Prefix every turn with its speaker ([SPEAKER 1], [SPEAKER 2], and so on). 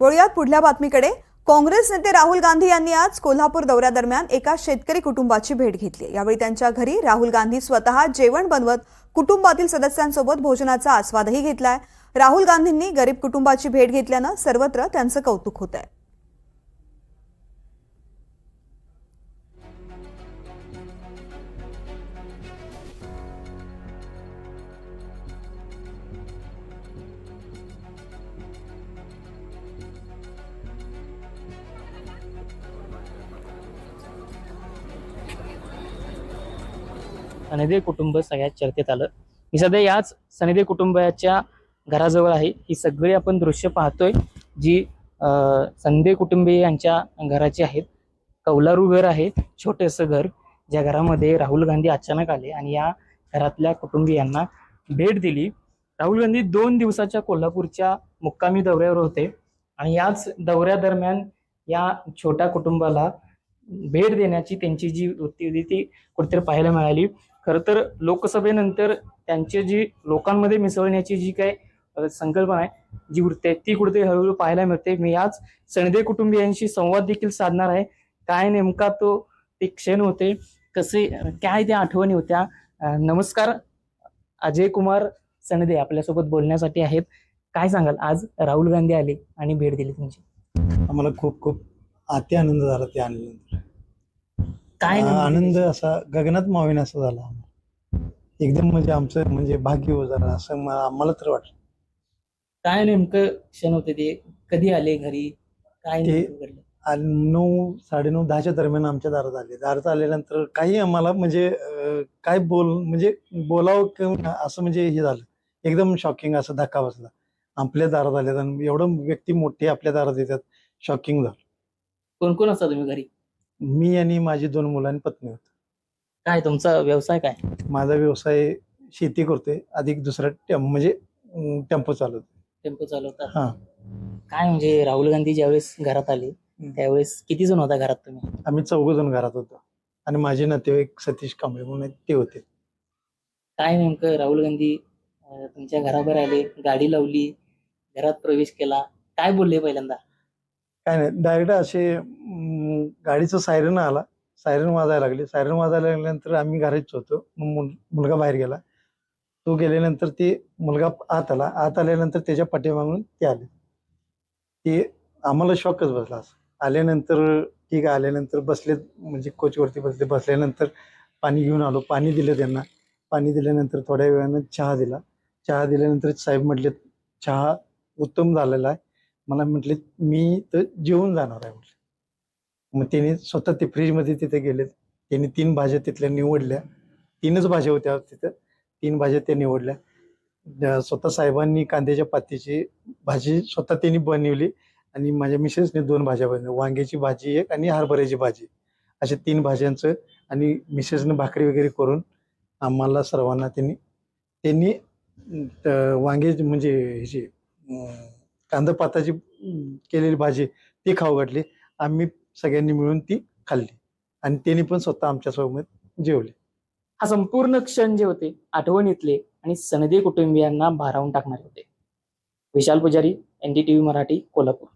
[SPEAKER 1] वळूयात पुढल्या बातमीकडे. काँग्रेस नेते राहुल गांधी यांनी आज कोल्हापूर दौऱ्यादरम्यान एका शेतकरी कुटुंबाची भेट घेतली. यावेळी त्यांच्या घरी राहुल गांधी स्वतः जेवण बनवत कुटुंबातील सदस्यांसोबत भोजनाचा आस्वादही घेतलाय. राहुल गांधींनी गरीब कुटुंबाची भेट घेतल्यानं सर्वत्र त्यांचं कौतुक होत आहे
[SPEAKER 2] सनेदे कुटुंब सगळ्यात चर्चेत आलं. मी सध्या याच सनेदे कुटुंबाच्या घराजवळ आहे. ही सगळी आपण दृश्य पाहतोय जी संदेव संदे कुटुंबीय यांच्या घराची आहेत. कौलारू घर आहे छोटेसं घर ज्या घरामध्ये राहुल गांधी अचानक आले आणि या घरातल्या कुटुंबियांना भेट दिली. राहुल गांधी दोन दिवसाच्या कोल्हापूरच्या मुक्कामी दौऱ्यावर होते आणि याच दौऱ्यादरम्यान या छोट्या कुटुंबाला भेट देण्याची त्यांची जी वृत्ती होती ती कुठेतरी पाहायला मिळाली. खरं तर लोकसभेनंतर त्यांची जी लोकांमध्ये मिसळण्याची जी काय संकल्पना आहे जी वृत्ती आहे ती कुठेतरी हळूहळू पाहायला मिळते. मी आज सणदे कुटुंबियांशी संवाद देखील साधणार आहे. काय नेमका तो ते क्षण होते कसे काय त्या आठवणी होत्या? नमस्कार अजय कुमार सणदे आपल्यासोबत बोलण्यासाठी आहेत. काय सांगाल? आज राहुल गांधी आले आणि भेट दिली तुमची.
[SPEAKER 3] आम्हाला खूप खूप अति आनंद झाला ते
[SPEAKER 2] काय
[SPEAKER 3] आनंद? असा गगनात मावेन असा झाला आम्हाला. एकदम म्हणजे आमचं म्हणजे भाग्य हो झालं असं मला आम्हाला तर वाटलं.
[SPEAKER 2] काय नेमकं क्षण होते ते? कधी आले घरी? काय
[SPEAKER 3] ते-
[SPEAKER 2] नेमकं घडलं?
[SPEAKER 3] आणि नऊ साडेनऊ दहाच्या दरम्यान आमच्या दारात आले. दारात आल्यानंतर काही आम्हाला म्हणजे अं, काय बोल म्हणजे बोलावं किंवा असं म्हणजे हे झालं. एकदम शॉकिंग असं धक्का बसला. आपल्या दारात आले आणि एवढं व्यक्ती मोठी आपल्या दारात येतात शॉकिंग झालं.
[SPEAKER 2] कोण कोण असता तुम्ही घरी?
[SPEAKER 3] मी आणि माझी दोन मुलं आणि पत्नी होत.
[SPEAKER 2] काय तुमचा व्यवसाय काय?
[SPEAKER 3] माझा व्यवसाय शेती करतोय. अधिक दुसरा टेम म्हणजे अं, टेम्पो चालवतो
[SPEAKER 2] टेम्पो चालवता?
[SPEAKER 3] हा.
[SPEAKER 2] काय म्हणजे राहुल गांधी ज्यावेळेस घरात आले. त्यावेळेस किती जण होता घरात तुम्ही?
[SPEAKER 3] आम्ही चौघ जण घरात होतो. आणि माझे नातेवाईक सतीश कांबळे म्हणून आहेत, ते होते.
[SPEAKER 2] काय नेमकं राहुल गांधी अं, तुमच्या घरावर आले गाडी लावली घरात प्रवेश केला काय बोलले पहिल्यांदा?
[SPEAKER 3] काय नाही डायरेक्ट असे गाडीचं सायरन आला. सायरन वाजायला लागले. सायरन वाजायला लागल्यानंतर आम्ही घरात होतो. मग मुल- मुलगा बाहेर गेला. तो गेल्यानंतर ते मुलगा आत आला. आत आल्यानंतर त्याच्या पाठीमागून ते आले. ते आम्हाला शॉकच बसला असं. आल्यानंतर ठीक आहे आल्यानंतर बसले म्हणजे कोचवरती बसले. बसल्यानंतर पाणी घेऊन आलो. पाणी दिलं त्यांना. पाणी दिल्यानंतर थोड्या वेळानं चहा दिला. चहा दिल्यानंतर साहेब म्हटले चहा उत्तम झालेला आहे. मला म्हटले मी तर जेवून जाणार आहे म्हटले. मग त्यांनी स्वतः ते फ्रीजमध्ये तिथे गेले. त्यांनी तीन भाज्या तिथल्या निवडल्या. तीनच भाज्या होत्या तिथं. तीन भाज्या त्या निवडल्या. स्वतः साहेबांनी कांद्याच्या पातीची भाजी स्वतः त्यांनी बनवली आणि माझ्या मिसेसने दोन भाज्या बनवल्या. वांग्याची भाजी एक आणि हरभऱ्याची भाजी. अशा तीन भाज्यांचं आणि मिसेसने भाकरी वगैरे करून आम्हाला सर्वांना त्यांनी त्यांनी वांगे म्हणजे ह्याची कांदा पाताची केलेली भाजी ती खाऊ घातली. आम्ही सगळ्यांनी मिळून ती खाल्ली. आणि त्यांनी पण स्वतः आमच्यासोबत जेवले.
[SPEAKER 2] हा संपूर्ण क्षण जे होते आठवणीतले आणि सनदी कुटुंबियांना भारावून टाकणारे होते. विशाल पुजारी एनडीटीव्ही मराठी कोल्हापूर.